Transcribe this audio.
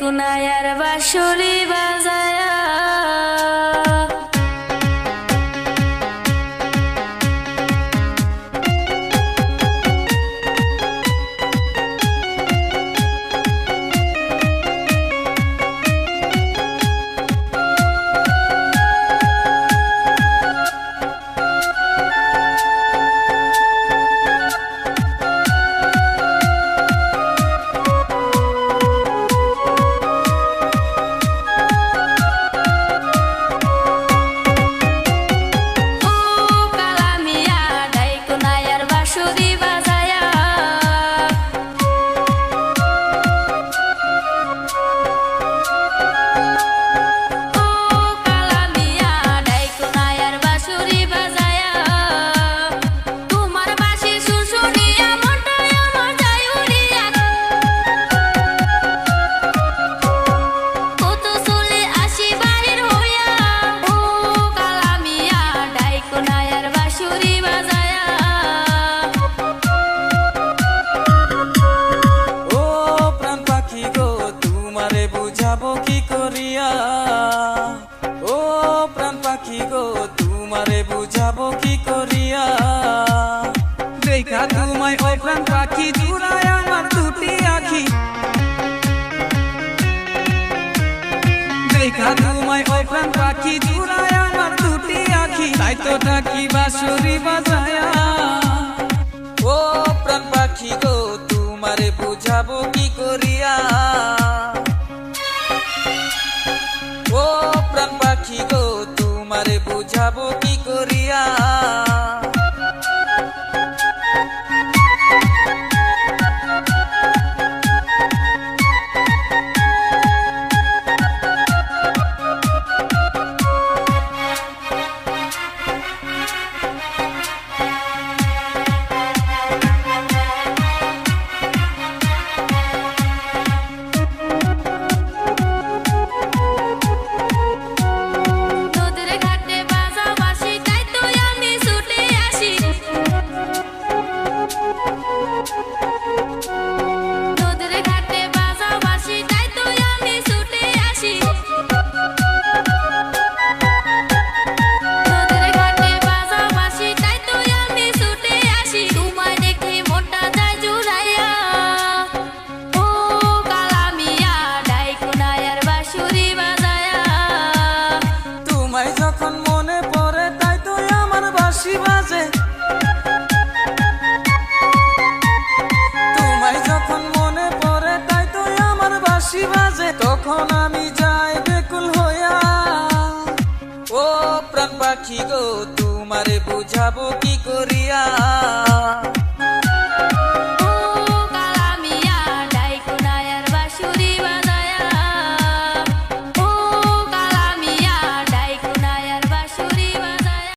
কুনায়ার বাসুরি বাজ। করিয়া ও প্রাণ পাখি গো তোমারে বুঝাবো কি করিয়া? দেখা তোমায় ও প্রাণ পাখি জুড়ায় আমার দুটি আখি। দেখা তোমায় ও প্রাণ পাখি জুড়ায় আমার দুটি আখি। তাই তো ডাকি বাঁশুরি বাজায়া যখন আমি যাই বেকুল হইয়া। ও প্রাণ পাখি গো, তোমারে বুঝাবো কি করিয়া? ও কালামিয়া ডাইকুনায়ার বাসুরি